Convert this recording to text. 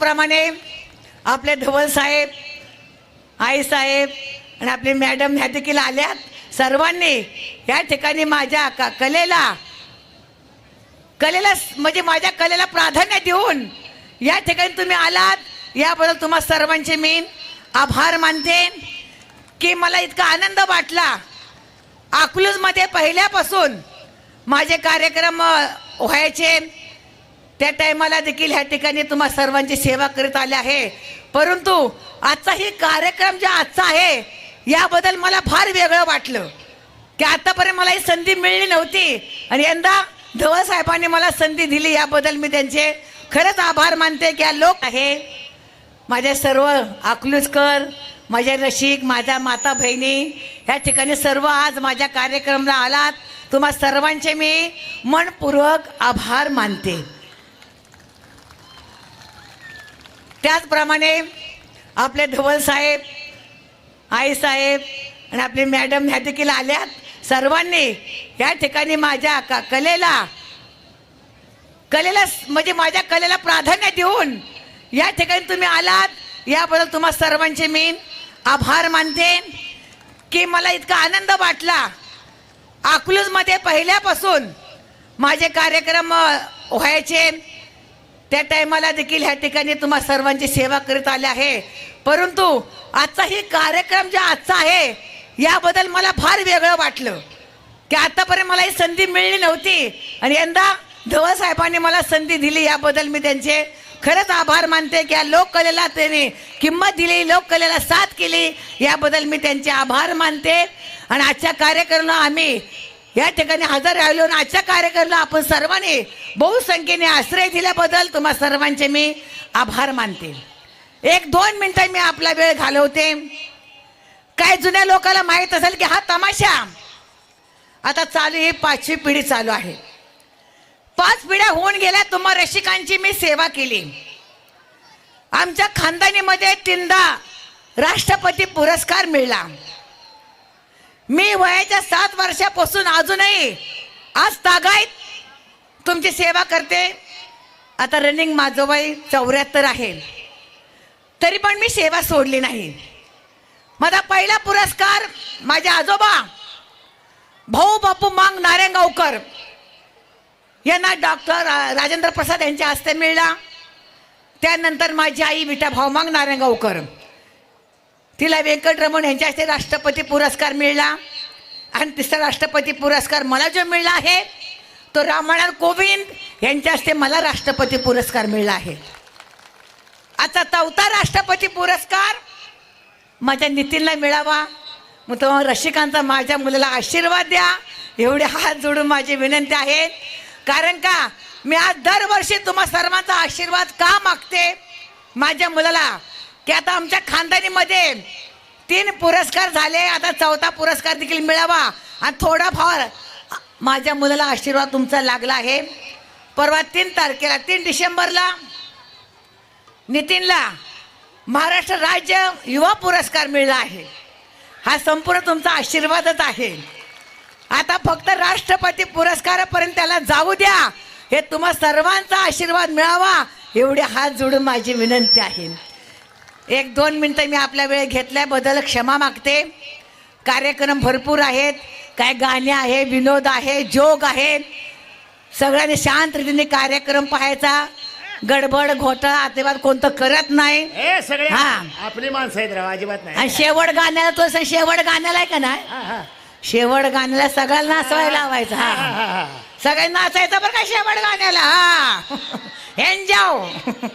त्याचप्रमाणे आपले धवल साहेब आई साहेब आणि आपली मॅडम ह्या देखील आल्यात. सर्वांनी या ठिकाणी माझ्या का कलेला कलेला म्हणजे माझ्या कलेला प्राधान्य देऊन या ठिकाणी तुम्ही आलात. याबद्दल तुम्हा सर्वांचे मी आभार मानते की मला इतका आनंद वाटला. अकलूजमध्ये पहिल्यापासून माझे कार्यक्रम व्हायचे. त्या टायमाला देखील ह्या ठिकाणी तुम्हा सर्वांची सेवा करीत आले आहे. परंतु आजचा ही कार्यक्रम जे आजचा आहे याबद्दल मला फार वेगळं वाटलं. की आतापर्यंत मला ही संधी मिळली नव्हती. आणि यंदा धवळ साहेबांनी मला संधी दिली याबद्दल मी त्यांचे खरंच आभार मानते की हा लोक आहे. माझ्या सर्व अकलूजकर माझ्या रशिक माझ्या माता बहिणी ह्या ठिकाणी सर्व आज माझ्या कार्यक्रमाला आलात. तुम्हा सर्वांचे मी मनपूर्वक आभार मानते. त्याचप्रमाणे आपले धवल साहेब आई साहेब आणि आपली मॅडम ह्या देखील आल्यात. सर्वांनी या ठिकाणी माझ्या का कलेला कलेला म्हणजे माझ्या कलेला प्राधान्य देऊन या ठिकाणी तुम्ही आलात. याबद्दल तुम्हा सर्वांचे मी आभार मानते की मला इतका आनंद वाटला. अकलूजमध्ये पहिल्यापासून माझे कार्यक्रम व्हायचे. त्या टायमाला देखील ह्या ठिकाणी तुम्हा सर्वांची सेवा करीत आले आहे. परंतु आजचा ही कार्यक्रम जो आजचा आहे याबद्दल मला फार वेगळं वाटलं. की आतापर्यंत मला ही संधी मिळली नव्हती आणि यंदा धवळ साहेबांनी मला संधी दिली याबद्दल मी त्यांचे खरंच आभार मानते की या लोककलेला त्यांनी किंमत दिली लोककलेला साथ केली याबद्दल मी त्यांचे आभार मानते. आणि आजच्या कार्यक्रमाला आम्ही या ठिकाणी हजर राहिलो आणि आजच्या कार्यक्रमाला आपण सर्वांनी बहुसंख्येने आश्रय दिल्याबद्दल तुम्हा सर्वांचे मी आभार मानते. एक दोन मिनिटं मी आपला वेळ घालवते. काय जुन्या लोकांना माहीत असेल की हा तमाशा आता चालू ही पाचवी पिढी चालू आहे. पाच पिढ्या होऊन गेल्या तुम्हा रसिकांची मी सेवा केली. आमच्या खानदानीमध्ये तीनदा राष्ट्रपती पुरस्कार मिळला. मी वयाच्या सात वर्षापासून अजूनही आज तागायत तुमची सेवा करते. आता रनिंग माझं वय चौऱ्याहत्तर आहे. तरी पण मी सेवा सोडली नाही. माझा पहिला पुरस्कार माझे आजोबा भाऊ बापू मांग नारायणगावकर यांना डॉक्टर राजेंद्र प्रसाद यांच्या हस्ते मिळला. त्यानंतर माझी आई विटा भाऊ मांग नारायणगावकर. तिला व्यंकटरमण यांच्या हस्ते राष्ट्रपती पुरस्कार मिळला. आणि तिसरा राष्ट्रपती पुरस्कार मला जो मिळला आहे तो रामनाथ कोविंद यांच्या हस्ते मला राष्ट्रपती पुरस्कार मिळला आहे. आता चौथा राष्ट्रपती पुरस्कार माझ्या नितीनला मिळावा. मग तो रसिकांचा माझ्या मुलाला आशीर्वाद द्या. एवढे हात जोडून माझी विनंती आहे. कारण का मी आज दरवर्षी तुम्हा सर्वांचा आशीर्वाद का मागते? माझ्या मुलाला की आता आमच्या खानदानीमध्ये तीन पुरस्कार झाले आता चौथा पुरस्कार देखील मिळावा. आणि थोडाफार माझ्या मुलाला आशीर्वाद तुमचा लागला आहे. परवा तीन तारखेला तीन डिसेंबरला नितीनला महाराष्ट्र राज्य युवा पुरस्कार मिळाला आहे. हा संपूर्ण तुमचा आशीर्वादच आहे. आता फक्त राष्ट्रपती पुरस्कारापर्यंत त्याला जाऊ द्या. हे तुम्हा सर्वांचा आशीर्वाद मिळावा. एवढे हात जोडून माझी विनंती आहे. एक दोन मिनटं मी आपल्या वेळ घेतल्याबद्दल क्षमा मागते. कार्यक्रम भरपूर आहेत काय गाणे आहे विनोद आहे जोग आहे. सगळ्यांनी शांत रीतीने कार्यक्रम पाहायचा. गडबड घोटाळा आतेवाद कोणतं करत नाही. हे सगळे हा. आपली माणसं आहेत राव अजिबात नाही. आणि शेवट गाण्याला तो शेवट गाण्याला आहे का नाही? हा, हा. शेवट गाण्याला सगळ्यांना नाचवायला लावायचं हा, हा हा, हा. सगळ्यांना नाचायचं बरं का शेवट गाण्याला? हा. एन्जॉय